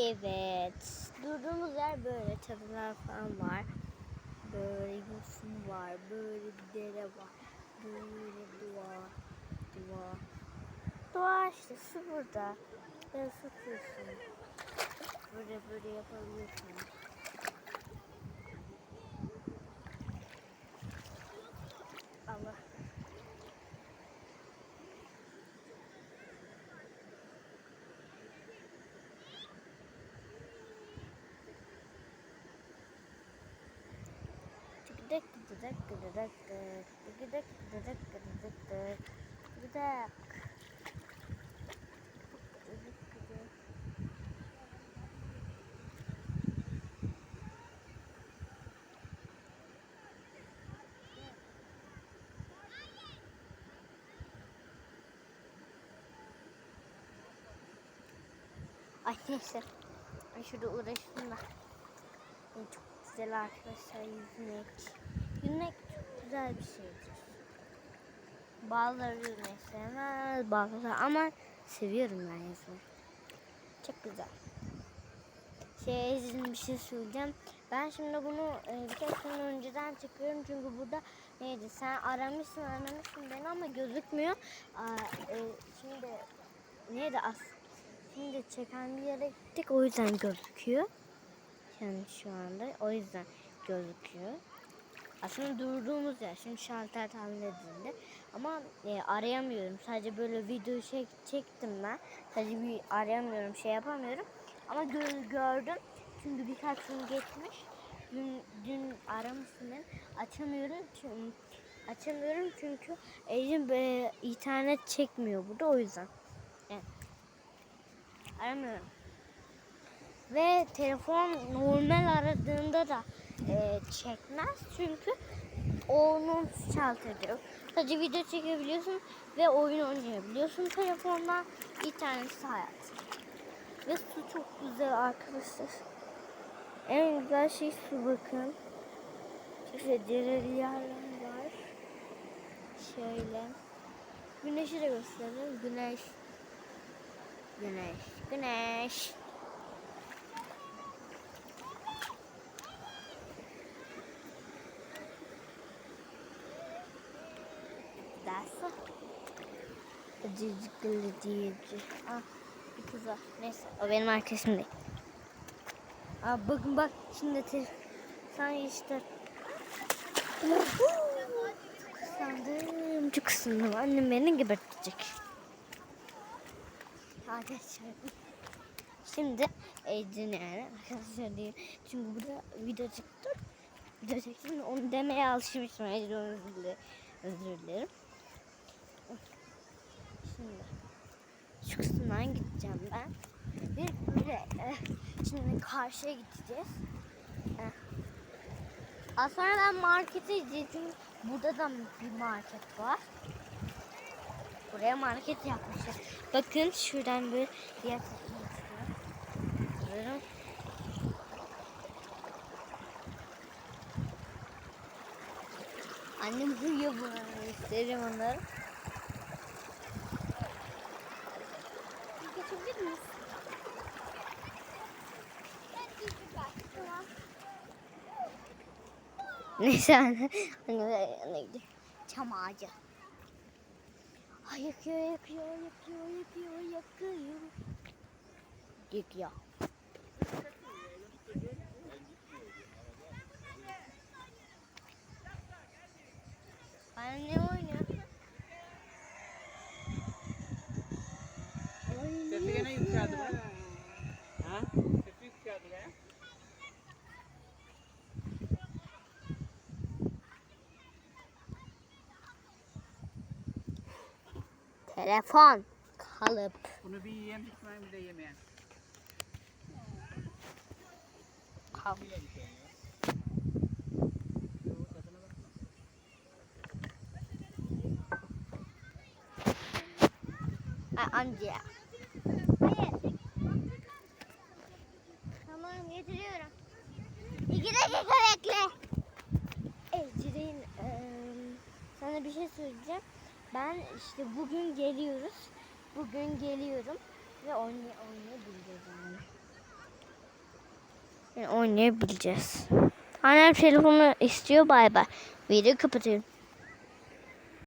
Evet. Durduğumuz yer böyle çadırlar falan var. Böyle yosun var. Böyle bir dere var. Böyle dua. Dua. Dua işte su burada. Böyle satıyorsun. Böyle böyle yapabiliyorsun. Tıkıdık tıkıdık tıkıdık tıkıdık. Tıkıdık tıkıdık. Ay neyse. Ben şurada uğraştım da. Çok güzel arkadaşlar yüzmek. Yüzmek çok güzel bir şeydir. Bazıları yüzmeyi sevmez, bazıları ama seviyorum ben yüzmeyi. Çok güzel. Şey, sizin bir şey söyleyeceğim. Ben şimdi bunu e, birkaç gün önceden çekiyorum çünkü burada neydi sen aramışsın aramışsın beni ama gözükmüyor. Aa, e, şimdi neydi as Şimdi çeken bir yere gittik o yüzden gözüküyor. Yani şu anda o yüzden gözüküyor. Aslında durduğumuz yer şimdi şalter tahmin edildi. Ama e, arayamıyorum. Sadece böyle video çek, çektim ben. Sadece bir arayamıyorum, şey yapamıyorum. Ama gö- gördüm. Çünkü birkaç gün geçmiş. Dün, dün aramışsın beni. Açamıyorum çünkü açamıyorum çünkü elim internet çekmiyor burada o yüzden. Evet. Aramıyorum. Ve telefon normal aradığında da e, çekmez çünkü onun şalteri yok. Sadece video çekebiliyorsun ve oyun oynayabiliyorsun telefonla. İnternet hayat. Ve su çok güzel arkadaşlar. En güzel şey su bakın. Dereli yerler var. Şöyle. Güneşi de gösterelim. Güneş. Güneş. Güneş. Dersi. Acıcıklı diyeci. Ah bir kız var. Neyse o benim arkadaşım değil. Bakın bak şimdi te sen işte. Çok ıslandım. Çok ısındım. Annem beni gebertecek. Arkadaşlar. Şimdi Ecin yani arkadaşlar diyeyim. Çünkü burada video çıktı. Video çektim onu demeye alışmışım. Ecin özür dilerim. Şimdi şu kısımdan gideceğim ben. Bir böyle e, şimdi karşıya gideceğiz. E, Az sonra ben markete gideceğim. Burada da bir market var. Buraya market yapmışlar. Bakın şuradan bir diğer çıkıyor. Annem uyuyor buna göstereyim onları. Geçebilir miyiz? Neyse anne. Anne yanına gidiyor. Çam ağacı. Ay yakıyor, yakıyor, yakıyor, yakıyor, yakıyor. Yakıyor. Anne ne oynuyor? Sesi gene yükseldi be. Ha? Sesi yükseldi be. Telefon. Kalıp. Bunu bir yiyen bitmeyen bir de yemeyen. Kalıp. Amca. Tamam getiriyorum. İki dakika bekle. Ecrin sana bir şey söyleyeceğim. Ben işte bugün geliyoruz. Bugün geliyorum ve oynay oynayabiliriz yani. Yani oynayabileceğiz. Annem telefonu istiyor bay bay. Video kapatıyorum.